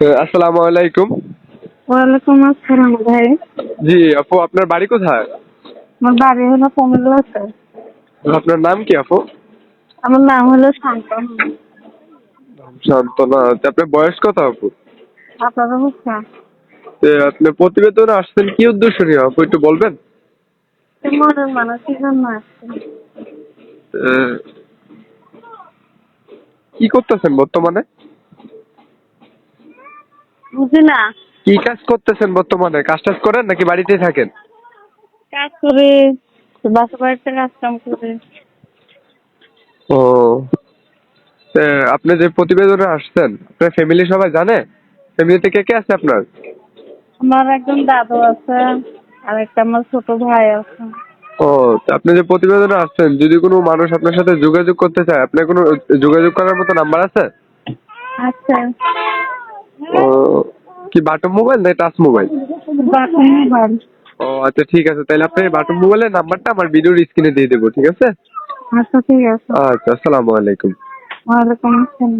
আসসালামু আলাইকুম। ওয়ালাইকুম আসসালাম ভাই। জি আপু আপনার বাড়ি কোথায়? আমার বাড়ি হলো আপনার নাম কি আপু? আমার নাম হলো শান্তন। শান্তনা তা আপনার বয়স কত আপু? আপনারা আপনি প্রতিবেদনে আসছেন কি উদ্দেশ্য নিয়ে আপু একটু বলবেন? মনের মানুষের জন্য আসছে। এ, কি করতেছেন বর্তমানে? বুঝি না। কি কাজ করতেছেন বর্তমানে? কাজ টাজ করেন নাকি বাড়িতেই থাকেন? কাজ করে বাসা বাড়িতে কাজ কাম করে। ও। আপনি যে প্রতিবেদনে আসছেন আপনার ফ্যামিলি সবাই জানে? ফ্যামিলিতে কে কে আছে আপনার? আমার একজন দাদু আছে আর একটা আমার ছোট ভাই আছে। ও আপনি যে প্রতিবেদনে আসছেন যদি কোনো মানুষ আপনার সাথে যোগাযোগ করতে চায় আপনার কোনো যোগাযোগ করার মতো নাম্বার আছে? আচ্ছা কি বাটন মোবাইল না টাচ মোবাইল? মোবাইল ও আচ্ছা ঠিক আছে। তাহলে আপনি বাটন মোবাইলের নাম্বারটা আমার ভিডিওর স্ক্রিনে দিয়ে দেবো ঠিক আছে? আচ্ছা ঠিক আছে। আচ্ছা আসসালামু আলাইকুম। ওয়ালাইকুম আসসালাম।